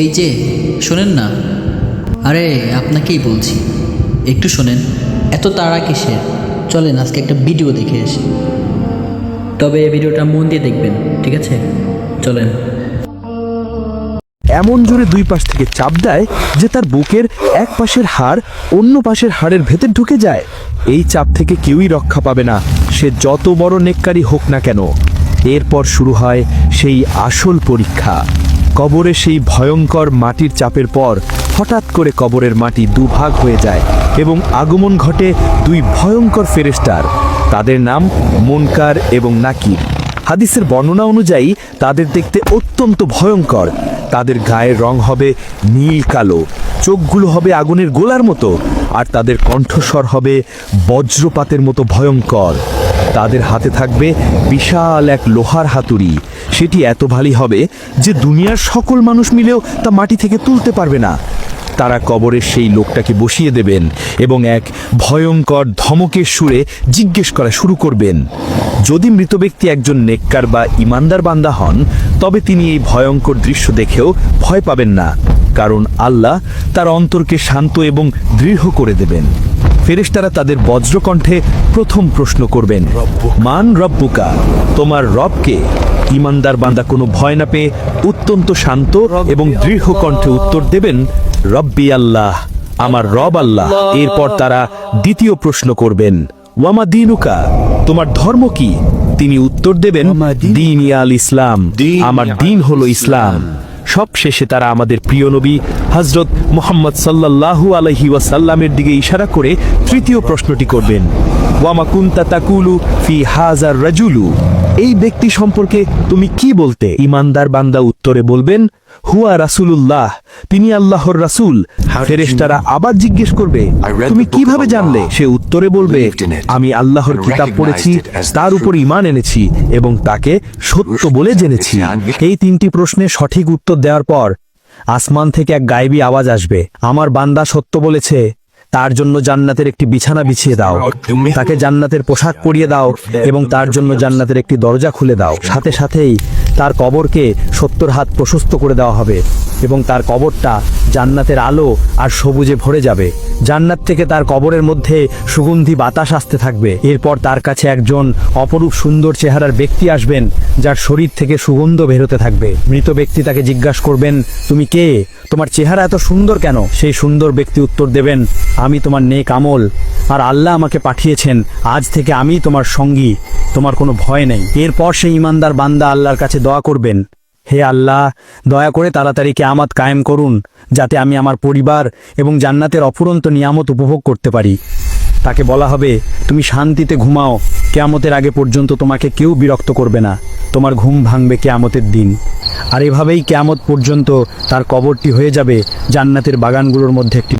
এই যে, শোনেন না। আরে, আপনাকেই বলছি। একটু শোনেন, এত তাড়া কিসের? চলেন, আজকে একটা ভিডিও দেখে আসি। তবে এই ভিডিওটা মন দিয়ে দেখবেন, ঠিক আছে? চলেন। এমন জোরে দুই পাশ থেকে চাপ দেয় যে তার বুকের এক পাশের হাড় অন্য পাশের হাড়ের ভেতর ঢুকে যায়। এই চাপ থেকে কেউই রক্ষা পাবে না। সে যত বড় নেককারী হোক না কেন, এরপর শুরু হয় সেই আসল পরীক্ষা। কবরে সেই ভয়ঙ্কর মাটির চাপের পর হঠাৎ করে কবরের মাটি দুভাগ হয়ে যায় এবং আগমন ঘটে দুই ভয়ঙ্কর ফেরেস্টার তাদের নাম মুনকার এবং নাকির। হাদিসের বর্ণনা অনুযায়ী তাদের দেখতে অত্যন্ত ভয়ঙ্কর। তাদের গায়ের রং হবে নীল কালো, চোখগুলো হবে আগুনের গোলার মতো, আর তাদের কণ্ঠস্বর হবে বজ্রপাতের মতো ভয়ঙ্কর। তাদের হাতে থাকবে বিশাল এক লোহার হাতুড়ি সেটি এত ভারী হবে যে দুনিয়ার সকল মানুষ মিলেও তা মাটি থেকে তুলতে পারবে না। তারা কবরের সেই লোকটাকে বসিয়ে দেবেন এবং এক ভয়ঙ্কর ধমকের সুরে জিজ্ঞেস করা শুরু করবেন। যদি মৃত ব্যক্তি একজন নেককার বা ইমানদার বান্দা হন, তবে তিনি এই ভয়ঙ্কর দৃশ্য দেখেও ভয় পাবেন না, কারণ আল্লাহ তার অন্তরকে শান্ত এবং দৃঢ় করে দেবেন। ফেরেশতারা তাদের বজ্রকণ্ঠে প্রথম প্রশ্ন করবেন, মান রব্বুকা? তোমার রবকে ইমানদার বান্দা কোনো ভয় না পেয়ে অত্যন্ত শান্ত এবং দৃঢ় কণ্ঠে উত্তর দেবেন রব্বি আল্লাহ আমার রব আল্লাহ। এরপর তারা দ্বিতীয় প্রশ্ন করবেন ওয়ামা দিনুকা তোমার ধর্ম কি? তিনি উত্তর দেবেন দিন আল ইসলাম আমার দিন হলো ইসলাম। সব শেষে তারা আমাদের প্রিয় নবী হজরত মোহাম্মদ সাল্লাল্লাহু আলহি ওয়াসাল্লামের দিকে ইশারা করে তৃতীয় প্রশ্নটি করবেন ওয়ামা কুন্তা তাকুলু ফি হাজার রাজুলু? এই ব্যক্তি সম্পর্কে তুমি কি বলতে? ইমানদার বান্দা উত্তরে বলবেন হুয়া রাসূলুল্লাহ তিনি আল্লাহর রাসূল। ফেরেশতারা আবার জিজ্ঞেস করবে তুমি কীভাবে জানলে? সে উত্তরে বলবে আমি আল্লাহর কিতাব পড়েছি তার উপর ঈমান এনেছি এবং তাকে সত্য বলে জেনেছি। এই তিনটি প্রশ্নে সঠিক উত্তর দেওয়ার পর আসমান থেকে এক গায়েবী আওয়াজ আসবে আমার বান্দা সত্য বলেছে তার জন্য জান্নাতের একটি বিছানা বিছিয়ে দাও। তাকে জান্নাতের পোশাক পরিয়ে দাও এবং তার জন্য জান্নাতের একটি দরজা খুলে দাও। সাথে সাথেই তার কবরকে সত্তর হাত প্রশস্ত করে দেওয়া হবে এবং তার কবরটা জান্নাতের আলো আর সবুজে ভরে যাবে। জান্নাত থেকে তার কবরের মধ্যে সুগন্ধি বাতাস আসতে থাকবে। এরপর তার কাছে একজন অপরূপ সুন্দর চেহারার ব্যক্তি আসবেন যার শরীর থেকে সুগন্ধ বেরোতে থাকবে। মৃত ব্যক্তি তাকে জিজ্ঞাসা করবেন তুমি কে? তোমার চেহারা এত সুন্দর কেন? সেই সুন্দর ব্যক্তি উত্তর দেবেন আমি তোমার নেক আমল। আর আল্লাহ আমাকে পাঠিয়েছেন, আজ থেকে আমি তোমার সঙ্গী, তোমার কোনো ভয় নেই। এরপর সেই ইমানদার বান্দা আল্লাহর কাছে দোয়া করবেন, হে আল্লাহ, দয়া করে তাড়াতাড়ি কেয়ামত কায়েম করুন, যাতে আমি আমার পরিবার এবং জান্নাতের অফুরন্ত নিয়ামত উপভোগ করতে পারি। তাকে বলা হবে, তুমি শান্তিতে ঘুমাও, কেয়ামতের আগে পর্যন্ত তোমাকে কেউ বিরক্ত করবে না। তোমার ঘুম ভাঙবে কেয়ামতের দিন। আর এভাবেই কেয়ামত পর্যন্ত তার কবরটি হয়ে যাবে জান্নাতের বাগানগুলোর মধ্যে একটি